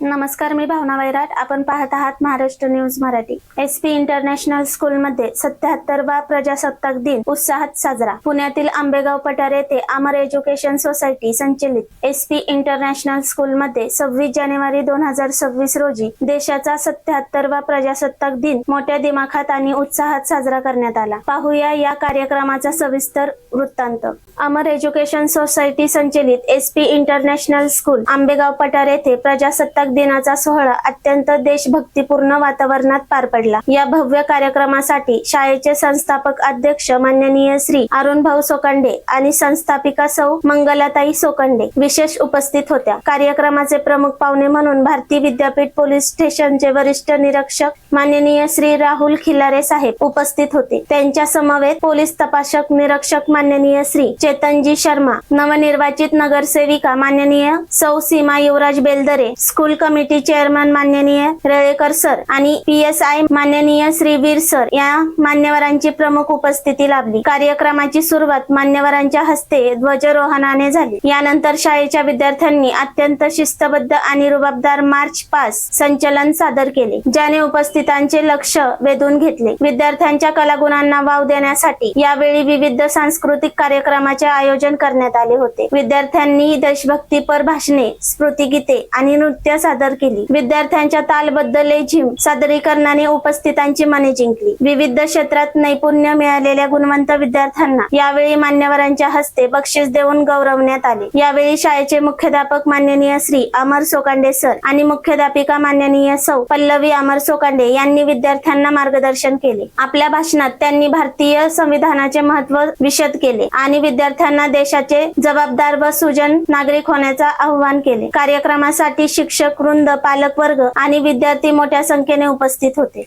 नमस्कार मी भावना वैराट. आपण पाहत आहात Maharashtra news Marathi. S P international स्कूलमध्ये सत्याहत्तरवा प्रजासत्ताक दिन उत्साहात साजरा. पुण्यातील आंबेगाव पठार येथे अमर एज्युकेशन सोसायटी संचलित. एस पी इंटरनॅशनल स्कूलमध्ये सव्वीस जानेवारी दोन हजार सव्वीस रोजी देशाचा सत्याहत्तरवा प्रजासत्ताक दिन मोठ्या दिमाखात आणि उत्साहात साजरा करण्यात आला. पाहूया या कार्यक्रमाचा सविस्तर वृत्तांत. अमर एज्युकेशन सोसायटी संचलित S P international school Ambegaon Pathar येथे प्रजासत्ताक दिनाचा सोहळा अत्यंत देशभक्तीपूर्ण वातावरणात पार पडला. या भव्य कार्यक्रमासाठी शाळेचे संस्थापक अध्यक्ष माननीय श्री अरुण भाऊ सोकंडे आणि संस्थापिका सौ मंगलाताई सोकंडे विशेष उपस्थित होत्या. कार्यक्रमाचे प्रमुख पाहुणे म्हणून भारतीय विद्यापीठ पोलीस स्टेशनचे वरिष्ठ निरीक्षक माननीय श्री राहुल खिलारे साहेब उपस्थित होते. त्यांच्या समवेत पोलीस तपासक निरीक्षक माननीय श्री चेतनजी शर्मा नवनिर्वाचित नगरसेविका माननीय सौ Seema Yuvraj Beldare school committee chairman माननीय रेळेकर सर आणि पी एस आय माननीय श्री वीर सर या मान्यवरांची प्रमुख उपस्थिती लाभली. कार्यक्रमाची सुरुवात मान्यवरांच्या हस्ते ध्वजरोहणाने झाली. यानंतर शाळेच्या विद्यार्थ्यांनी अत्यंत शिस्तबद्ध आणि रुबाबदार मार्च पास संचलन सादर केले. ज्याने उपस्थित उपस्थितांचे लक्ष वेधून घेतले. विद्यार्थ्यांच्या कलागुणांना वाव देण्यासाठी यावेळी विविध सांस्कृतिक कार्यक्रमाचे आयोजन करण्यात आले होते. विद्यार्थ्यांनी देशभक्तीपर भाषणे स्मृतिगीते आणि नृत्य सादर केली. विद्यार्थ्यांच्या तालबद्दल लेझिम सादरीकरणाने उपस्थितांची मने जिंकली. विविध क्षेत्रात नैपुण्य मिळालेल्या गुणवंत विद्यार्थ्यांना यावेळी मान्यवरांच्या हस्ते बक्षीस देऊन गौरवण्यात आले. यावेळी शाळेचे मुख्याध्यापक माननीय श्री अमर सोकांडे सर आणि मुख्याध्यापिका माननीय सौ पल्लवी अमर सोकांडे यांनी विद्यार्थ्यांना मार्गदर्शन केले. आपल्या भाषणात त्यांनी भारतीय संविधानाचे महत्त्व विशद केले आणि विद्यार्थ्यांना देशाचे जबाबदार व सुजन नागरिक होण्याचा आवाहन केले. कार्यक्रमासाठी शिक्षक वृंद पालक वर्ग आणि विद्यार्थी मोठ्या संख्येने उपस्थित होते.